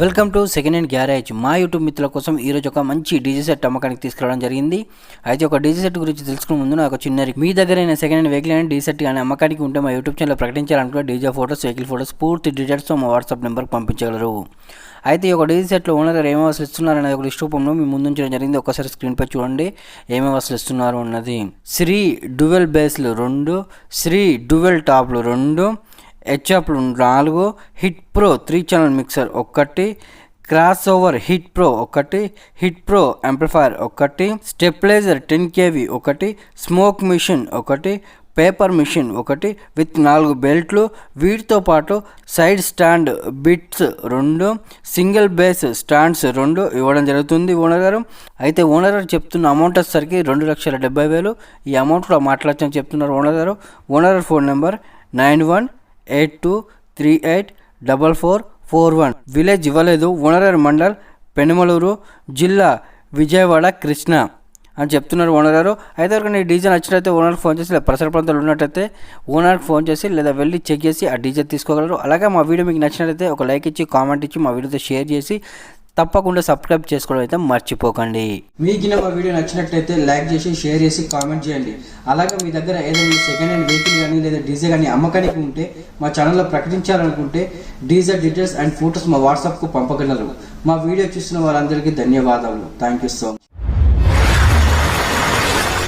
Welcome to second hand garage. మా YouTube మిత్రుల కోసం ఈరోజు ఒక మంచి డీజీ సెట్ అమ్మకానికి తీసుకురావడం జరిగింది. అయితే ఒక డీజీ సెట్ గురించి తెలుసుకునే ముందు నాకు చిన్న మీ దగ్గర అయిన సెకండ్ హ్యాండ్ వెహికల్ అండ్ డీ సెట్ కానీ అమ్మకానికి ఉంటే మా యూట్యూబ్ ఛానల్ ప్రకటించాలనుకుంటే డీజే ఫోటోస్ వెహికల్ ఫోటోస్ పూర్తి డీటెయిల్స్తో మా వాట్సాప్ నెంబర్కి పంపించగలరు. అయితే ఈ ఒక డీజీ సెట్లో ఓనర్ ఏమేమి అసలు ఇస్తున్నారు అనేది ఒక లిస్ట్ రూపంలో మీ ముందు ఉంచడం జరిగింది. ఒకసారి స్క్రీన్పై చూడండి ఏమేమి అసలు ఇస్తున్నారు అన్నది. శ్రీ డువెల్ బేస్లు రెండు శ్రీ డువెల్ టాప్లు రెండు హెచ్ఎఫ్లు నాలుగు hit pro three channel mixer ఒకటి క్రాస్ ఓవర్ హిట్ ప్రో ఒకటి హిట్ ప్రో యాంప్లిఫైర్ ఒకటి స్టెప్లైజర్ టెన్ కేవీ ఒకటి స్మోక్ మిషన్ ఒకటి పేపర్ మిషన్ ఒకటి విత్ నాలుగు బెల్ట్లు. వీటితో పాటు సైడ్ స్టాండ్ బిట్స్ రెండు సింగిల్ బేస్ స్టాండ్స్ రెండు ఇవ్వడం జరుగుతుంది ఓనర్ గారు. అయితే ఓనర్ గారు చెప్తున్న అమౌంట్ వచ్చేసరికి రెండు లక్షల డెబ్బై వేలు. ఈ అమౌంట్లో మాట్లాడచ్చని చెప్తున్నారు ఓనర్ గారు. Owner phone number nine one eight two three eight double four four one. Village ఇవ్వలేదు. ఓనర్ మండల్ పెనుమలూరు జిల్లా విజయవాడ కృష్ణ అని చెప్తున్నారు ఓనర్ అయితే వరకు ఈ డీజే నచ్చినట్లయితే ఓనర్కి ఫోన్ చేసి లేదా పరిసర ప్రాంతాలు ఉన్నట్టయితే ఓనర్కి ఫోన్ చేసి లేదా వెళ్ళి చెక్ చేసి ఆ డీజే తీసుకోగలరు. అలాగే మా వీడియో మీకు నచ్చినట్లయితే ఒక లైక్ ఇచ్చి కామెంట్ ఇచ్చి మా వీడియోతో షేర్ చేసి తప్పకుండా సబ్స్క్రైబ్ చేసుకోవడం అయితే మర్చిపోకండి. మీకు మా వీడియో నచ్చినట్లయితే లైక్ చేసి షేర్ చేసి కామెంట్ చేయండి. అలాగే మీ దగ్గర ఏదైనా సెకండ్ హ్యాండ్ వెహికల్ కానీ లేదా డీజే కానీ అమ్మకానికి ఉంటే మా ఛానల్లో ప్రకటించాలనుకుంటే డీజే డీటెయిల్స్ అండ్ ఫొటోస్ మా వాట్సాప్కు పంపగలరు. మా వీడియో చూసిన వారందరికీ ధన్యవాదాలు థ్యాంక్ యూ సో మచ్